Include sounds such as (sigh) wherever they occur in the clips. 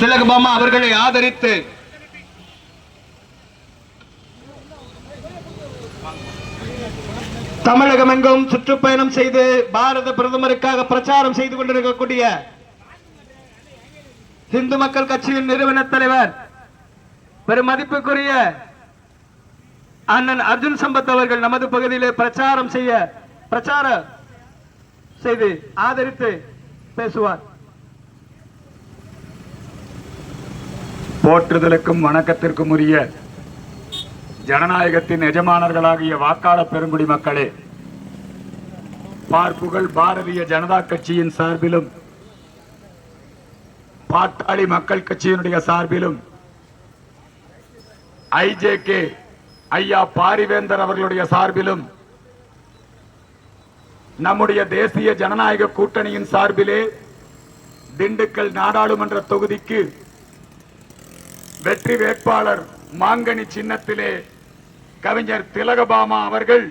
திலகபாமா அவர்களை ஆதரித்து தமிழகம் எங்கும் சுற்றுப்பயணம் செய்து பாரத பிரதமருக்காக பிரச்சாரம் செய்து கொண்டிருக்கக்கூடிய இந்து மக்கள் கட்சியின் நிறுவன தலைவர் பெருமதிப்புக்குரிய அண்ணன் அர்ஜுன் சம்பத் அவர்கள் நமது பகுதியிலே பிரச்சாரம் செய்ய பிரச்சாரம் செய்து ஆதரித்து பேசுவார். போற்றுதலுக்கும் வணக்கத்திற்கும் உரிய ஜனநாயகத்தின் எஜமானர்களாகிய வாக்காள பெருங்குடி மக்களே பார்ப்புகள் பாரதிய ஜனதா கட்சியின் சார்பிலும் பாட்டாளி மக்கள் கட்சியினுடைய சார்பிலும் ஐஜேகே ஐயா பாரிவேந்தர் அவர்களுடைய சார்பிலும் நம்முடைய தேசிய ஜனநாயக கூட்டணியின் சார்பிலே திண்டுக்கல் நாடாளுமன்ற தொகுதிக்கு வெற்றி வேட்பாளர் மாங்கனி சின்னத்திலே கவிஞர் திலகபாமா அவர்கள்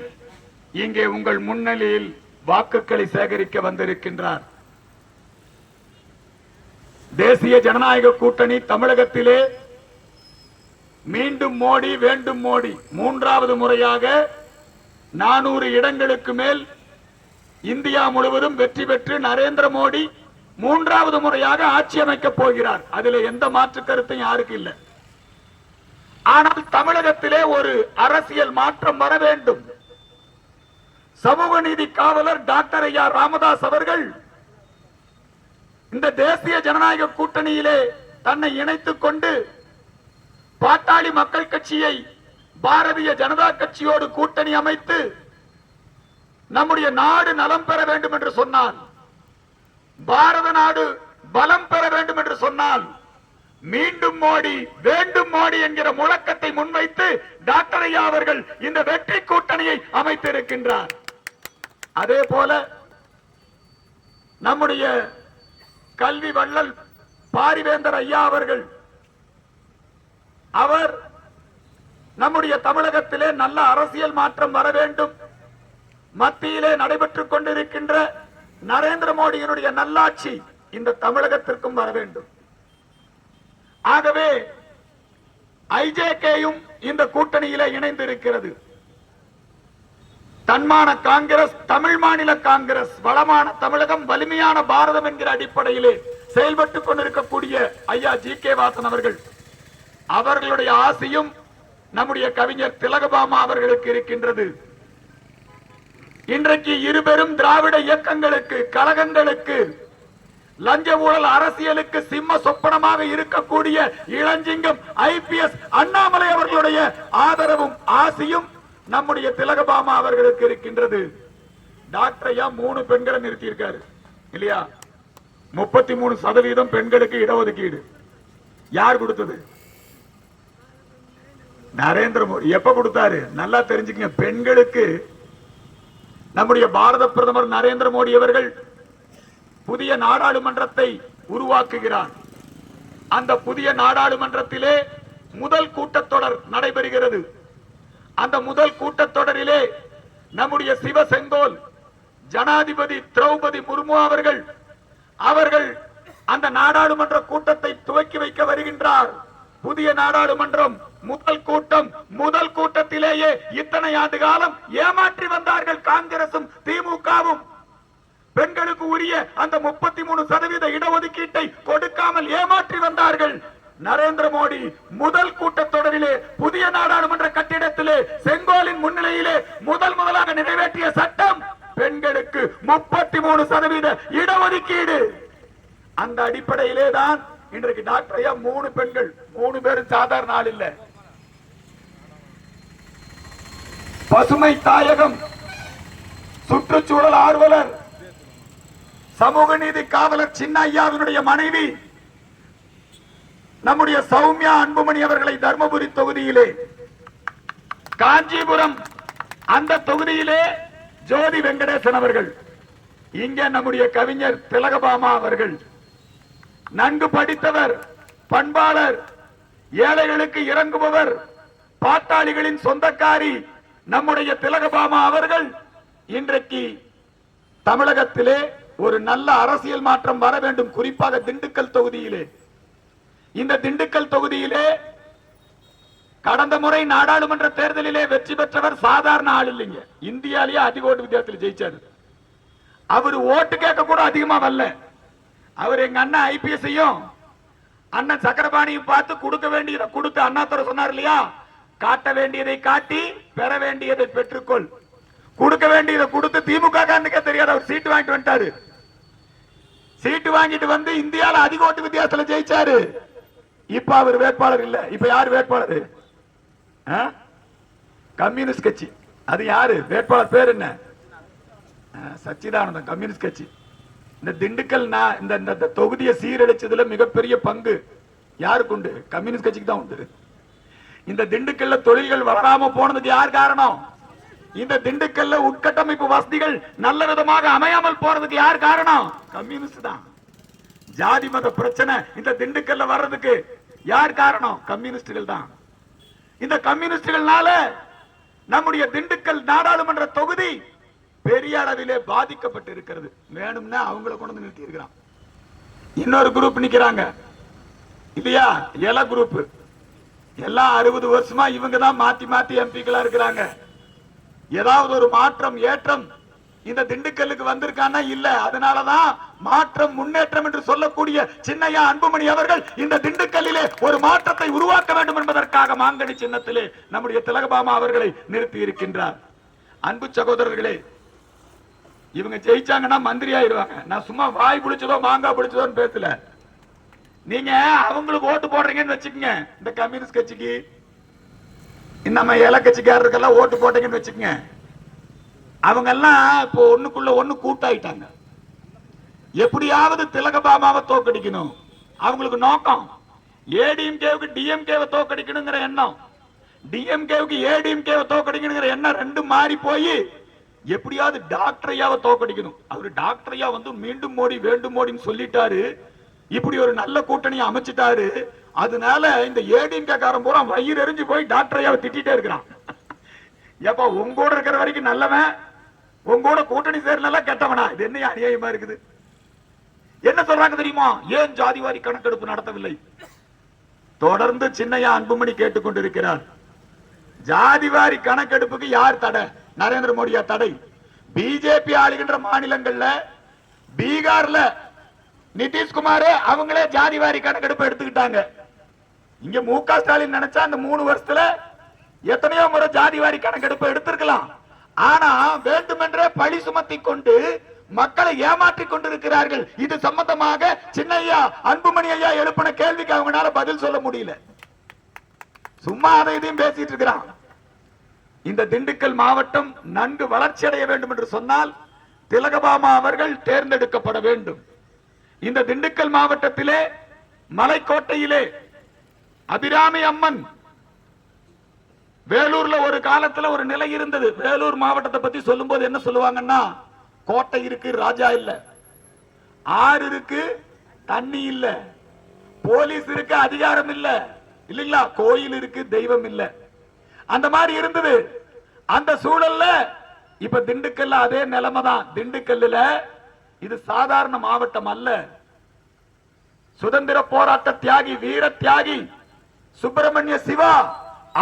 இங்கே உங்கள் முன்னிலையில் வாக்குகளை சேகரிக்க வந்திருக்கின்றார். தேசிய ஜனநாயக கூட்டணி தமிழகத்திலே மீண்டும் மோடி வேண்டும் மோடி மூன்றாவது முறையாக நானூறு இடங்களுக்கு மேல் இந்தியா முழுவதும் வெற்றி பெற்று நரேந்திர மோடி மூன்றாவது முறையாக ஆட்சி அமைக்கப் போகிறார். அதில் எந்த மாற்று கருத்தும் யாருக்கு இல்லை. ஆனால் தமிழகத்திலே ஒரு அரசியல் மாற்றம் வர வேண்டும். சமூக நீதி காவலர் டாக்டர் ஐயா ராமதாஸ் அவர்கள் இந்த தேசிய ஜனநாயக கூட்டணியிலே தன்னை இணைத்துக் கொண்டு பாட்டாளி மக்கள் கட்சியை பாரதிய ஜனதா கட்சியோடு கூட்டணி அமைத்து நம்முடைய நாடு நலம் பெற வேண்டும் என்று சொன்னான் பாரத நாடு பலம் பெற வேண்டும் என்று சொன்னால் மீண்டும் மோடி வேண்டும் மோடி என்கிற முழக்கத்தை முன்வைத்து டாக்டர் ஐயா அவர்கள் இந்த வெற்றி கூட்டணியை அமைத்திருக்கின்றார். அதே போல நம்முடைய கல்வி வள்ளல் பாரிவேந்தர் ஐயா அவர்கள் அவர் நம்முடைய தமிழகத்திலே நல்ல அரசியல் மாற்றம் வர வேண்டும். மத்தியிலே நடைபெற்றுக் கொண்டிருக்கின்ற நரேந்திர மோடியினுடைய நல்லாட்சி இந்த தமிழகத்திற்கும் வர வேண்டும். ஆகவே ஐஜேகேயும் இந்த கூட்டணியில் இணைந்து இருக்கிறது தன்மான காங்கிரஸ் தமிழ் மாநில காங்கிரஸ் வளமான தமிழகம் வலிமையான பாரதம் என்கிற அடிப்படையிலே செயல்பட்டுக் கொண்டிருக்கக்கூடிய ஐயா ஜி கே வாசன் அவர்கள். அவர்களுடைய ஆசையும் நம்முடைய கவிஞர் திலகபாமா அவர்களுக்கு இருக்கின்றது. இன்றைக்கு இருபெரும் திராவிட இயக்கங்களுக்கு கழகங்களுக்கு லஞ்ச ஊழல் அரசியலுக்கு சிம்ம சொப்பனமாக இருக்கக்கூடிய இளஞ்சிங்கம் ஐபிஎஸ் அண்ணாமலை அவர்களுடைய ஆதரவும் ஆசையும் நம்முடைய திலகபாமா அவர்களுக்கு இருக்கின்றது. டாக்டர் ஐயா மூணு பெண்களை நிறுத்தியிருக்காரு இல்லையா? முப்பத்தி மூணு சதவீதம் பெண்களுக்கு இடஒதுக்கீடு. யார் கொடுத்தது? நரேந்திர மோடி. எப்ப கொடுத்தாரு? நல்லா தெரிஞ்சுக்கங்க. பெண்களுக்கு. நம்முடைய பாரத பிரதமர் நரேந்திர மோடி அவர்கள் புதிய நாடாளுமன்றத்தை உருவாக்குகிறார். அந்த புதிய நாடாளுமன்றத்திலே முதல் கூட்டத்தொடர் நடைபெறுகிறது. அந்த முதல் கூட்டத்தொடரிலே நம்முடைய சிவ செங்கோல் ஜனாதிபதி திரௌபதி முர்மு அவர்கள் அவர்கள் அந்த நாடாளுமன்ற கூட்டத்தை துவக்கி வைக்க வருகின்றார். புதிய நாடாளுமன்றம் முதல் கூட்டம் முதல் கூட்டத்திலேயே இத்தனை ஆண்டு காலம் ஏமாற்றி வந்தார்கள் காங்கிரசும் திமுகவும். பெண்களுக்கு உரிய அந்த முப்பத்தி மூணு சதவீத இடஒதுக்கீட்டை கொடுக்காமல் ஏமாற்றி வந்தார்கள். நரேந்திர மோடி முதல் கூட்டத்தொடரிலே புதிய நாடாளுமன்ற கட்டிடத்திலே செங்கோலின் முன்னிலையிலே முதல் முதலாக நிறைவேற்றிய சட்டம் பெண்களுக்கு முப்பத்தி மூணு சதவீத இடஒதுக்கீடு. அந்த அடிப்படையிலே தான் இன்றைக்கு டாக்டர் ஐயா மூணு பெண்கள் மூணு பேரும் சாதாரண ஆள் இல்ல. பசுமை தாயகம் சுற்றுச்சூழல் ஆர்வலர் சமூக நீதி காவலர் சின்ன ஐயாவினுடைய மனைவி நம்முடைய சௌமியா அன்புமணி அவர்களை தர்மபுரி தொகுதியிலே காஞ்சிபுரம் அந்த தொகுதியிலே ஜோதி வெங்கடேசன் அவர்கள் இங்கே நம்முடைய கவிஞர் திலகபாமா அவர்கள் நன்கு படித்தவர் பண்பாளர் ஏழைகளுக்கு இறங்குபவர் பாட்டாளிகளின் சொந்தக்காரி நம்முடைய திலகபாமா அவர்கள் இன்றைக்கு தமிழகத்திலே ஒரு நல்ல அரசியல் மாற்றம் வர வேண்டும். குறிப்பாக திண்டுக்கல் தொகுதியிலே. இந்த திண்டுக்கல் தொகுதியிலே கடந்த முறை நாடாளுமன்ற தேர்தலிலே வெற்றி பெற்றவர் சாதாரண ஆள் இல்லைங்க. இந்தியாலேயே அதிக ஓட்டு வித்தியாசத்தில் ஜெயிச்சாரு. அவர் ஓட்டு கேட்க கூட அதிகமா வரல. அவர் எங்க அண்ணன் ஐபிஎஸ்ஐயும் அண்ணன் சக்கரபாணியும் பார்த்து கொடுக்க வேண்டியதை கொடுத்து அண்ணாத்துறை சொன்னார் இல்லையா? காட்ட வேண்டியதை காட்டி பெற வேண்டியதை பெற்றுக்கொள். கொடுக்க வேண்டியதை கொடுத்து திமுக காரனுக்கே தெரியாத. அவர் சீட்டு வாங்கிட்டு வந்துட்டாரு. சீட்டு வாங்கிட்டு வந்து இந்தியால அதிக ஓட்டு வித்தியாசத்துல ஜெயிச்சாரு. இப்ப அவர் வேட்பாளர் இல்ல. இப்ப யார் வேட்பாளர்? ஆ? கம்யூனிஸ்ட் கட்சி. அது யாரு? வேட்பாளர் பேர் என்ன? சச்சிதானந்தம் கம்யூனிஸ்ட் கட்சி. இந்த திண்டுக்கல் நான் இந்த இந்த- இந்த தொகுதியை சீரழிச்சதுல மிகப்பெரிய பங்கு யாருக்கு உண்டு? கம்யூனிஸ்ட் கட்சிக்கு தான் உண்டு. இந்த திண்டுக்கல்ல தொழில்கள் வளராம போனதுக்கு யார் காரணம்? இந்த திண்டுக்கல்ல உட்கட்டமைப்பு வசதிகள் நல்ல விதமாக அமையாமல் போறதுக்கு யார் காரணம்? கம்யூனிஸ்ட் தான். ஜாதி மத பிரச்சனை இந்த திண்டுக்கல்ல வர்றதுக்கு யார் காரணம்? கம்யூனிஸ்டுகள் தான். இந்த கம்யூனிஸ்டுகள்னால நம்முடைய திண்டுக்கல் நாடாளுமன்ற தொகுதி பெரிய அளவிலே பாதிக்கப்பட்டு இருக்கிறது வேணும்னா அவங்கள கொண்டு வந்து நிறுத்தி இருக்கிறான் இன்னொரு குரூப் நிக்கிறாங்க. இல்லையா? எல குரூப் எல்லாம் அறுபது வருஷமா இவங்க தான் மாத்தி மாத்தி எம்பிக்களா இருக்கிறாங்க. ஏதாவது ஒரு மாற்றம் ஏற்றம் இந்த திண்டுக்கல்லுக்கு வந்திருக்கானா? இல்ல. அதனாலதான் மாற்றம் முன்னேற்றம் என்று சொல்லக்கூடிய சின்னையா அன்புமணி அவர்கள் இந்த திண்டுக்கல்லிலே ஒரு மாற்றத்தை உருவாக்க வேண்டும் என்பதற்காக மாங்கனி சின்னத்திலே நம்முடைய திலகபாமா அவர்களை நிறுத்தி இருக்கின்றார். அன்பு சகோதரர்களே இவங்க ஜெயிச்சாங்கன்னா மந்திரி ஆயிடுவாங்க. நான் சும்மா வாய் பிடிச்சதோ மாங்காய் பிடிச்சதோன்னு பேசல. நீங்க அவங்களுக்கு ஓட்டு போடுறீங்கன்னு வச்சுக்கோங்க. இந்த கம்யூனிஸ்ட் கட்சிக்கு நம்ம இல ஓட்டு போட்டீங்கன்னு வச்சுக்கோங்க. அவங்க எல்லாம் இப்போ ஒண்ணுக்குள்ள ஒண்ணு கூட்டாயிட்டாங்க. எப்படியாவது திலகபாமாவை தோக்கடிக்கணும் அவங்களுக்கு நோக்கம். ஏடிஎம்கேவுக்கு டிஎம்கேவை தோக்கடிக்கணுங்கிற எண்ணம். டிஎம்கேவுக்கு ஏடிஎம்கேவை தோக்கடிக்கணுங்கிற எண்ணம் ரெண்டும் மாறி போய் எப்படியாவது டாக்டர் ஐயாவை தோக்கடிக்கணும் அவர் டாக்டர் ஐயா வந்து மீண்டும் மோடி வேண்டும் மோடின்னு சொல்லிட்டாரு. இப்படி ஒரு நல்ல கூட்டணியை அமைச்சிட்டாரு. அதனால இந்த ஏடிஎம்கே காரன் பூரா வயிறு எரிஞ்சு போய் டாக்டர் ஐயாவை திட்டிட்டே இருக்கிறான். ஏப்பா உங்க கூட இருக்கிற வரைக்கும் நல்லவன் உங்கூட கூட்டணி சேரல கெட்டவனா? இது என்ன அநியாயமா இருக்குது? என்ன சொல்றாங்க தெரியுமா? ஏன் ஜாதிவாரி கணக்கெடுப்பு நடத்தவில்லை? தொடர்ந்து சின்னையா அன்புமணி கேட்டுக்கொண்டிருக்கிறார். ஜாதிவாரி கணக்கெடுப்புக்கு யார் தடை? நரேந்திர மோடியா தடை? பிஜேபி ஆளுகின்ற மாநிலங்கள்ல பீகார்ல நிதிஷ்குமார் அவங்களே ஜாதிவாரி கணக்கெடுப்பு எடுத்துக்கிட்டாங்க. இங்க மு க ஸ்டாலின் நினைச்சா அந்த மூணு வருஷத்துல எத்தனையோ முறை ஜாதிவாரி கணக்கெடுப்பு எடுத்திருக்கலாம். ஆனா வேண்டுமென்றே பழி சுமத்தி கொண்டு மக்களை ஏமாற்றிக் கொண்டிருக்கிறார்கள். இது சம்பந்தமாக சின்னையா அன்புமணி ஐயா எழுப்பின கேள்விக்கு அவங்களால பதில் சொல்ல முடியல. சும்மா அதை இதையும் பேசிட்டு இருக்கிறான். இந்த திண்டுக்கல் மாவட்டம் நன்கு வளர்ச்சி அடைய வேண்டும் என்று சொன்னால் திலகபாமா அவர்கள் தேர்ந்தெடுக்கப்பட வேண்டும். இந்த திண்டுக்கல் மாவட்டத்திலே மலைக்கோட்டையிலே அபிராமி அம்மன் வேலூர்ல ஒரு காலத்துல ஒரு நிலை இருந்தது. வேலூர் மாவட்டத்தை பத்தி சொல்லும்போது என்ன சொல்லுவாங்கன்னா கோட்டை இருக்கு ராஜா இல்ல. ஆறு இருக்கு தண்ணி இல்ல. போலீஸ் இருக்கு அதிகாரம் இல்ல. இல்லைங்களா? கோயில் இருக்கு தெய்வம் இல்ல. அந்த மாதிரி இருந்தது. அந்த சூழல்ல இப்ப திண்டுக்கல்ல அதே நிலைமை தான் திண்டுக்கல்லுல இது சாதாரண மாவட்டம் அல்ல. சுதந்திர போராட்ட தியாகி வீர தியாகி சுப்பிரமணிய சிவா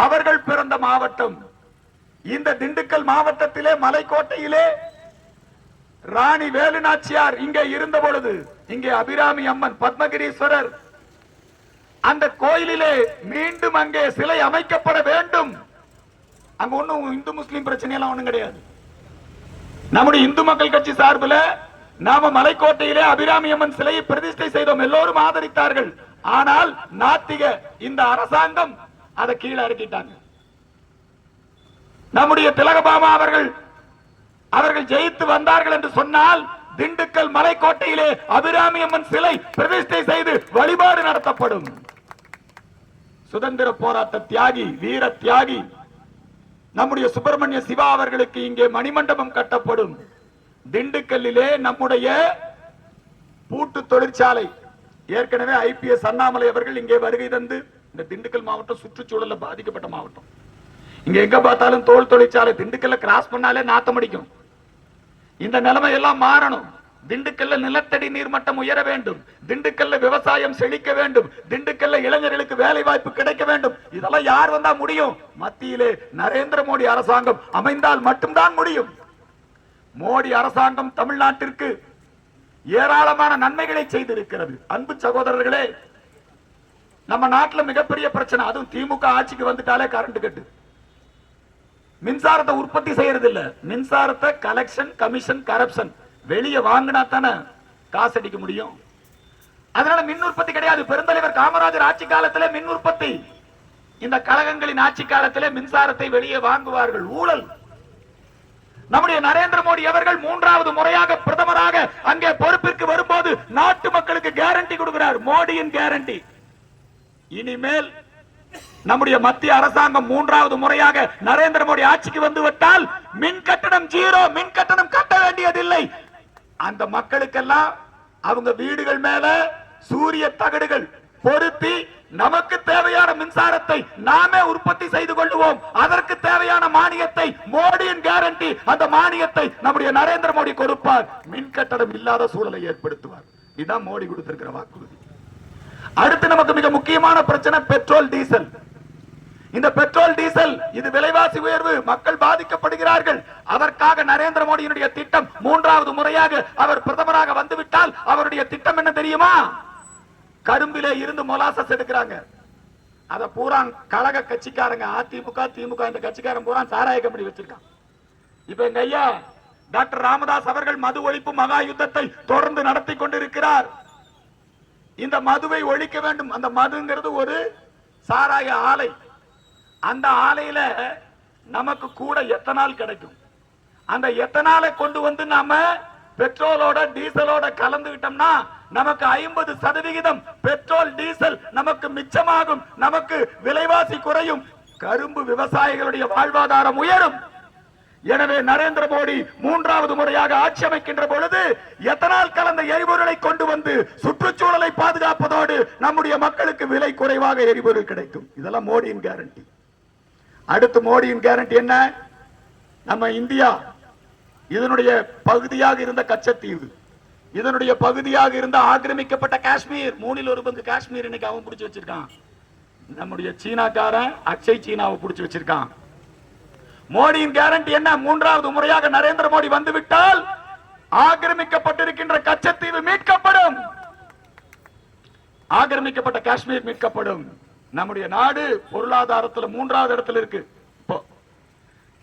அவர்கள் பிறந்த மாவட்டம். இந்த திண்டுக்கல் மாவட்டத்திலே மலைக்கோட்டையிலே ராணி வேலுநாச்சியார் இங்கே இருந்த பொழுது இங்கே அபிராமி அம்மன் பத்மகிரீஸ்வரர் அந்த கோயிலிலே மீண்டும் அங்கே சிலை அமைக்கப்பட வேண்டும். அங்க ஒண்ணும் இந்து முஸ்லிம் பிரச்சனை எல்லாம் ஒண்ணும் கிடையாது. நம்முடைய இந்து மக்கள் கட்சி சார்பில் நாம மலைக்கோட்டையிலே அபிராமி அம்மன் சிலையை பிரதிஷ்டை செய்தோம். எல்லோரும் ஆதரித்தார்கள். ஆனால் நாத்திக இந்த அரசாங்கம் அதை கீழே இறக்கிட்டாங்க. நம்முடைய திலகபாமா அவர்கள் அவர்கள் ஜெயித்து வந்தார்கள் என்று சொன்னால் திண்டுக்கல் மலைக்கோட்டையிலே அபிராமி அம்மன் சிலை பிரதிஷ்டை செய்து வழிபாடு நடத்தப்படும். சுதந்திர போராட்ட தியாகி வீர தியாகி நம்முடைய சுப்பிரமணிய சிவா அவர்களுக்கு இங்கே மணிமண்டபம் கட்டப்படும். திண்டுக்கல்லிலே நம்முடைய பூட்டு தொழிற்சாலை ஏற்கனவே ஐபிஎஸ் அண்ணாமலை அவர்கள் இங்கே வருகை தந்து இந்த திண்டுக்கல் மாவட்டம் சுற்றுச்சூழல்ல பாதிக்கப்பட்ட மாவட்டம். இங்க எங்க பார்த்தாலும் தோல் தொழிற்சாலை திண்டுக்கல்ல கிராஸ் பண்ணாலே நாத்தம் அடிக்கும். இந்த நிலைமை எல்லாம் மாறணும். திண்டுக்கல்ல நிலத்தடி நீர்மட்டம் உயர வேண்டும். திண்டுக்கல்ல விவசாயம் செழிக்க வேண்டும். திண்டுக்கல்ல இளைஞர்களுக்கு வேலை வாய்ப்பு கிடைக்க வேண்டும். இதெல்லாம் யார் வந்தா முடியும்? மத்தியிலே நரேந்திர மோடி அரசாங்கம் அமைந்தால் மட்டும்தான் முடியும். மோடி அரசாங்கம் தமிழ்நாட்டிற்கு ஏராளமான நன்மைகளை செய்திருக்கிறது. அன்பு சகோதரர்களே நம்ம நாட்டில் மிகப்பெரிய பிரச்சனை அதுவும் திமுக ஆட்சிக்கு வந்துட்டாலே கரண்ட் கட்டு மின்சாரத்தை உற்பத்தி செய்யறது இல்ல மின்சாரத்தை கலெக்ஷன் கமிஷன் கரப்ஷன் வெளியே வாங்கினா தானே காசு அடிக்க முடியும். அதனால மின் உற்பத்தி கிடையாது. பெருந்தலைவர் காமராஜர் ஆட்சி காலத்திலே மின் உற்பத்தி. இந்த கழகங்களின் ஆட்சி காலத்திலே மின்சாரத்தை வெளியே வாங்குவார்கள். ஊழல். நம்முடைய நரேந்திர மோடி அவர்கள் மூன்றாவது முறையாக பிரதமராக அங்கே பொறுப்பிற்கு வரும்போது நாட்டு மக்களுக்கு கேரண்டி கொடுக்கிறார். மோடியின் கேரண்டி இனிமேல் நம்முடைய மத்திய அரசாங்கம் மூன்றாவது முறையாக நரேந்திர மோடி ஆட்சிக்கு வந்து விட்டால் மின் கட்டணம் ஜீரோ மின் கட்டணம் கட்ட வேண்டியதில்லை. அந்த மக்களுக்கெல்லாம் அவங்க வீடுகள் மேல சூரிய தகடுகள் பொருத்தி நமக்கு தேவையான மின்சாரத்தை நாமே உற்பத்தி செய்து கொள்வோம் அதற்கு தேவையான மானியத்தை மோடியின் கேரண்டி அந்த மானியத்தை நம்முடைய நரேந்திர மோடி கொடுப்பார். மின் கட்டணம் இல்லாத சூழலை ஏற்படுத்துவார். இதுதான் மோடி கொடுத்திருக்கிற வாக்குறுதி. அடுத்து நமக்கு மிக முக்கியமான பிரச்சனை பெட்ரோல் டீசல். இந்த பெட்ரோல் டீசல் இது விலைவாசி உயர்வு மக்கள் பாதிக்கப்படுகிறார்கள். அதற்காக நரேந்திர மோடியினுடைய திட்டம் மூன்றாவது முறையாக அவர் பிரதமராக வந்துவிட்டால் அவருடைய திட்டம் என்ன தெரியுமா? கரும்பில இருந்து மொலாசஸ் எடுக்கிறாங்க. அத பூரா கழக கட்சிக்காரங்க அதிமுக திமுக இந்த கட்சிக்காரன் பூரா சாராய கம்பெனி வச்சிருக்கான். இப்ப எங்க ஐயா டாக்டர் ராமதாஸ் அவர்கள் மது ஒழிப்பு மகா யுத்தத்தை தொடர்ந்து நடத்தி கொண்டிருக்கிறார். இந்த மதுவை ஒழிக்க வேண்டும். அந்த மதுங்கிறது ஒரு சாராய ஆலை. அந்த ஆலையில நமக்கு கூட எத்தனால் கிடைக்கும்? அந்த எத்தனாலை கொண்டு வந்து நாம பெட்ரோலோட டீசலோட கலந்துகிட்டோம்னா நமக்கு ஐம்பது சதவிகிதம் பெட்ரோல் டீசல் நமக்கு மிச்சமாகும். நமக்கு விலைவாசி குறையும். கரும்பு விவசாயிகளுடைய வாழ்வாதாரம் உயரும். எனவே நரேந்திர மோடி மூன்றாவது முறையாக ஆட்சி அமைக்கின்ற பொழுது எத்தனால் கலந்த எரிபொருளை கொண்டு வந்து சுற்றுச்சூழலை பாதுகாப்பதோடு நம்முடைய மக்களுக்கு விலை குறைவாக எரிபொருள் கிடைக்கும்? இதெல்லாம் மோடியின் கேரண்டி அடுத்து மோடியின் கேரண்டி என்ன? நம்ம இந்தியா இதனுடைய பகுதியாக இருந்த கச்சத்தீவு இதனுடைய பகுதியாக இருந்த ஆக்கிரமிக்கப்பட்ட காஷ்மீர். மூணில் ஒரு பங்கு காஷ்மீர் இன்னைக்கு அவன் பிடிச்சு வச்சிருக்கான். நம்முடைய சீனாக்காரன் அக்ஷய் சீனாவை பிடிச்சு வச்சிருக்கான். மோடியின் கேரண்டி என்ன? மூன்றாவது முறையாக நரேந்திர மோடி வந்துவிட்டால் ஆக்கிரமிக்கப்பட்டிருக்கின்ற கச்சத்தீவு மீட்கப்படும். ஆக்கிரமிக்கப்பட்ட காஷ்மீர் மீட்கப்படும். நம்முடைய நாடு பொருளாதாரத்தில் மூன்றாவது இடத்துல இருக்கு.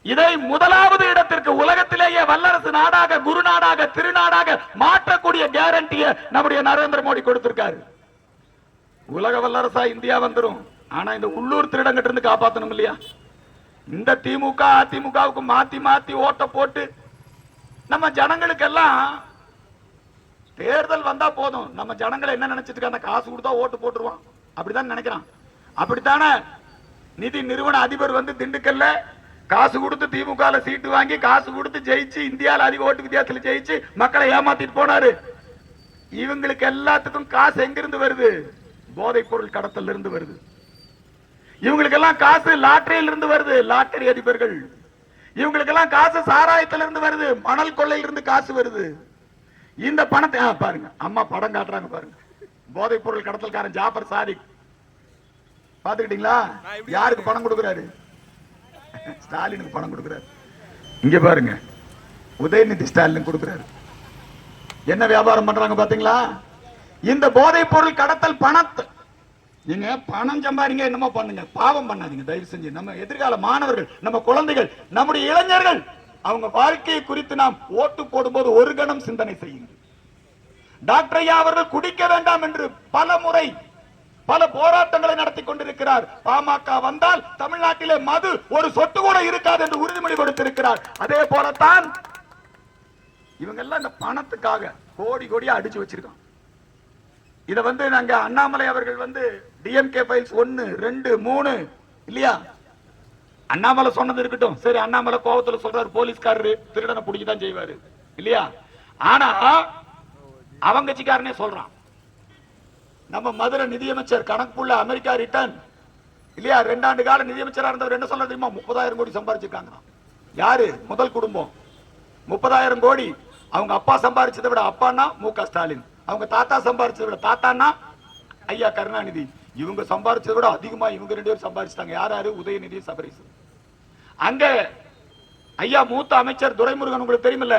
இதை முதலாவது இடத்திற்கு உலகத்திலேயே வல்லரசு நாடாக குரு நாடாக திருநாடாக மாற்றக்கூடிய கேரண்டிய நம்முடைய நரேந்திர மோடி கொடுத்திருக்காரு. உலக வல்லரசா இந்தியா வந்துரும். ஆனா இந்த உள்ளூர் திருடங்கிட்ட இருந்து காப்பாத்தணும் இல்லையா? இந்த திமுக அதிமுகவுக்கு மாத்தி மாத்தி ஓட்ட போட்டு நம்ம ஜனங்களுக்கெல்லாம் தேர்தல் வந்தா போதும். நம்ம ஜனங்களை என்ன நினைச்சிட்டு இருக்காங்க? காசு கொடுத்தா ஓட்டு போட்டுருவான். அப்படிதான் நினைக்கிறான். அப்படித்தானே நிதி நிறுவன அதிபர் வந்து திண்டுக்கல்ல காசு கொடுத்து திமுக சீட்டு வாங்கி காசு கொடுத்து ஜெயிச்சு இந்தியால அதிக ஓட்டு வித்தியாசத்துல ஜெயிச்சு மக்களை ஏமாத்திட்டு போனாரு. இவங்களுக்கு எல்லாத்துக்கும் காசு எங்கிருந்து வருது? போதைப் பொருள் கடத்தல் இருந்து வருது. இவங்களுக்கு எல்லாம் காசு லாட்டரியில இருந்து வருது லாட்டரி அதிபர்கள். இவங்களுக்கு எல்லாம் காசு சாராயத்துல இருந்து வருது மணல் கொள்ளையில இருந்து காசு வருது. இந்த பணத்தை பாருங்க அம்மா படம் காட்டுறாங்க பாருங்க. போதைப் பொருள் கடத்தல்காரன் ஜாஃபர் சாதிக். பாத்துக்கிட்டீங்களா யாருக்கு பணம் கொடுக்கறாரு? (laughs) ஸ்டாலினுக்கு பணம் கொடுக்கறாரு. இங்க பாருங்க. உதயநிதி ஸ்டாலின் கொடுக்குறாரு. என்ன வியாபாரம் பண்றாங்க பாத்தீங்களா? இந்த போதைப் பொருள் கடத்தல் பணத்தை நீங்க பணம் சம்பாதிங்க என்னமோ பண்ணுங்க. பாவம் பண்ணாதீங்க தயவு செஞ்சு. நம்ம எதிர்கால மாணவர்கள் நம்ம குழந்தைகள் நம்முடைய இளைஞர்கள் அவங்க வாழ்க்கையை குறித்து நாம் ஓட்டு போடும்போது ஒரு கணம் சிந்தனை செய்யுங்கள். டாக்டர் ஐயா அவர்கள் குடிக்க வேண்டாம் என்று பல முறை பல போராட்டங்களை நடத்தி கொண்டிருக்கிறார். பாமக வந்தால் தமிழ்நாட்டிலே மது ஒரு சொட்டு கூட இருக்காது என்று உறுதிமொழி கொடுத்திருக்கிறார். அதே போலத்தான் இவங்க எல்லாம் இந்த பணத்துக்காக கோடி கோடியா அடிச்சு வச்சிருக்கான் இத வந்து நாங்க அண்ணாமலை அவர்கள் வந்து டிஎம்கே ஃபைல்ஸ் ஒன்னு ரெண்டு மூணு இல்லையா? அண்ணாமலை சொன்னது இருக்கட்டும். சரி அண்ணாமலை கோபத்துல சொல்றாரு போலீஸ்காரரு திருடனை பிடிக்கதான் செய்வாரு இல்லையா? ஆனா அவங்க கட்சிக்காரனே சொல்றான். நம்ம மதுரை நிதியமைச்சர் கணக்குள்ள அமெரிக்கா ரிட்டர்ன் இல்லையா? ரெண்டாண்டு கால நிதியமைச்சராக இருந்தவர் என்ன சொல்ல தெரியுமா? முப்பதாயிரம் கோடி சம்பாதிச்சிருக்காங்க யாரு? முதல் குடும்பம். முப்பதாயிரம் கோடி. அவங்க அப்பா சம்பாரிச்சதை விட அப்பான்னா மு க ஸ்டாலின். அவங்க தாத்தா சம்பாரிச்சதை விட தாத்தான்னா ஐயா கருணாநிதி. இவங்க சம்பாரிச்சதை விட அதிகமா இவங்க ரெண்டு பேரும் சம்பாரிச்சிட்டாங்க. யார் யாரு? உதயநிதி சபரிசு அங்க ஐயா மூத்த அமைச்சர் துரைமுருகன் உங்களுக்கு தெரியுமில்ல?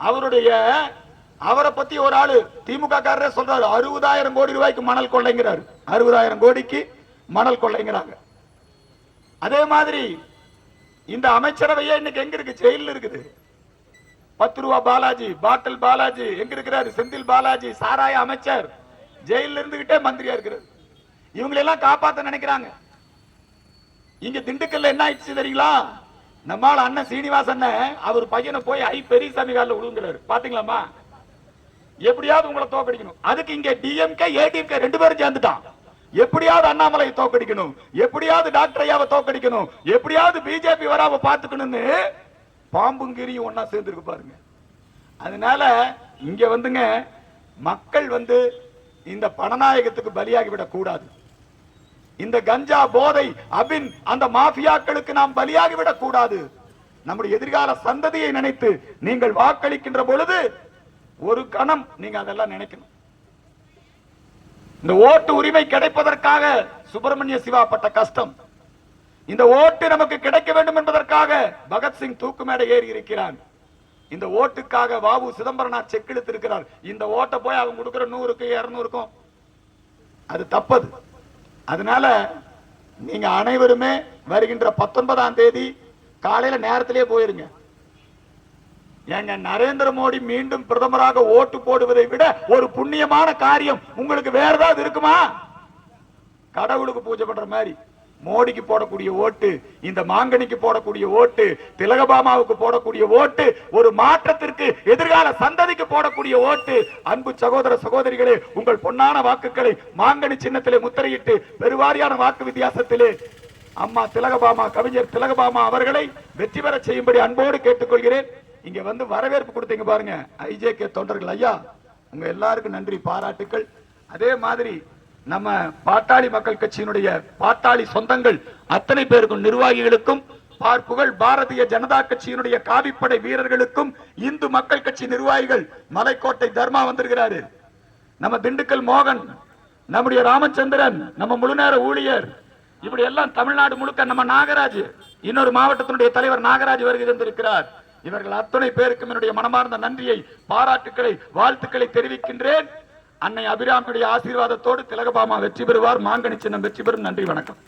அவருடைய அவரை பத்தி ஒரு ஆளு திமுக காரரே சொல்றாரு. அறுபதாயிரம் கோடி ரூபாய்க்கு மணல் கொள்ளைங்கிறாரு. அறுபதாயிரம் கோடிக்கு மணல் கொள்ளைங்கிறாங்க. அதே மாதிரி இந்த அமைச்சரவையே இன்னைக்கு எங்க இருக்கு? ஜெயில இருக்குது. பத்து ரூபா பாலாஜி பாட்டில் பாலாஜி எங்க இருக்கிறாரு? செந்தில் பாலாஜி சாராய அமைச்சர். ஜெயில இருந்துகிட்டே மந்திரியா இருக்கிறாரு. இவங்களெல்லாம் காப்பாத்த நினைக்கிறாங்க. இங்க திண்டுக்கல்ல என்ன ஆயிடுச்சு தெரியுங்களா? நம்மால் அண்ணன் சீனிவாசன் அவர் பையனை போய் ஐ பெரியசாமி காலில் விழுங்குறாரு பாத்தீங்களாமா எப்படியாவது உங்களை தோக்கடிக்கணும். அதுக்கு இங்க டிஎம்கே ஏடிஎம்கே ரெண்டு பேரும் சேர்ந்துட்டான். எப்படியாவது அண்ணாமலையை தோக்கடிக்கணும். எப்படியாவது டாக்டர் ஐயாவை தோக்கடிக்கணும். எப்படியாவது பிஜேபி வராம பாத்துக்கணும்னு பாம்புங்கிரியும் ஒன்னா சேர்ந்துருக்கு பாருங்க. அதனால இங்க வந்துங்க மக்கள் வந்து இந்த பணநாயகத்துக்கு பலியாகி விடக்கூடாது. இந்த கஞ்சா போதை அபின் அந்த மாஃபியாக்களுக்கு நாம் பலியாகி விடக்கூடாது. நம்முடைய எதிர்கால சந்ததியை நினைத்து நீங்கள் வாக்களிக்கின்ற பொழுது ஒரு கணம் நீங்க அதெல்லாம் நினைக்கணும். இந்த ஓட்டு உரிமை கிடைப்பதற்காக சுப்பிரமணிய சிவா பட்ட கஷ்டம். இந்த ஓட்டு நமக்கு கிடைக்க வேண்டும் என்பதற்காக பகத்சிங் தூக்கு மேடை ஏறி இருக்கிறான். இந்த ஓட்டுக்காக வாவு சிதம்பரனார் செக் இருக்கிறார். இந்த ஓட்டை போய் அவங்க கொடுக்குற நூறுக்கும் இரநூறுக்கும். அது தப்பது. அதனால நீங்க அனைவருமே வருகின்ற பத்தொன்பதாம் தேதி காலையில நேரத்திலேயே போயிருங்க. ஏங்க நரேந்திர மோடி மீண்டும் பிரதமராக ஓட்டு போடுவதை விட ஒரு புண்ணியமான காரியம் உங்களுக்கு வேற ஏதாவது இருக்குமா? கடவுளுக்கு பூஜை பண்ற மாதிரி. மோடிக்கு போடக்கூடிய ஓட்டு இந்த மாங்கனிக்கு போடக்கூடிய ஓட்டு திலகபாமாவுக்கு போடக்கூடிய ஓட்டு ஒரு மாற்றத்திற்கு எதிர்கால சந்ததிக்கு போடக்கூடிய ஓட்டு. அன்பு சகோதர சகோதரிகளே உங்கள் பொன்னான வாக்குகளை மாங்கனி சின்னத்திலே முத்திரையிட்டு பெருவாரியான வாக்கு வித்தியாசத்திலே அம்மா திலகபாமா கவிஞர் திலகபாமா அவர்களை வெற்றி பெற செய்யும்படி அன்போடு கேட்டுக்கொள்கிறேன். இங்க வந்து வரவேற்பு கொடுத்தீங்க பாருங்க. ஐஜேகே தொண்டர்கள் ஐயா உங்க எல்லாருக்கும் நன்றி பாராட்டுக்கள். அதே மாதிரி நம்ம பாட்டாளி மக்கள் கட்சியினுடைய பாட்டாளி சொந்தங்கள் அத்தனை பேருக்கும் நிர்வாகிகளுக்கும் பார்ப்புகள் பாரதிய ஜனதா கட்சியினுடைய காவிப்படை வீரர்களுக்கும் இந்து மக்கள் கட்சி நிர்வாகிகள் மலைக்கோட்டை தர்மா வந்திருக்கிறாரு. நம்ம திண்டுக்கல் மோகன் நம்முடைய ராமச்சந்திரன் நம்ம முழுநேர ஊழியர் இப்படி எல்லாம் தமிழ்நாடு முழுக்க நம்ம நாகராஜ் இன்னொரு மாவட்டத்தினுடைய தலைவர் நாகராஜ் வருகை தந்திருக்கிறார். இவர்கள் அத்தனை பேருக்கும் என்னுடைய மனமார்ந்த நன்றியை பாராட்டுக்களை வாழ்த்துக்களை தெரிவிக்கின்றேன். அன்னை அபிராமியுடைய ஆசீர்வாதத்தோடு திலகபாமா வெற்றி பெறுவார். மாங்கனி சின்னம் வெற்றி பெறும். நன்றி வணக்கம்.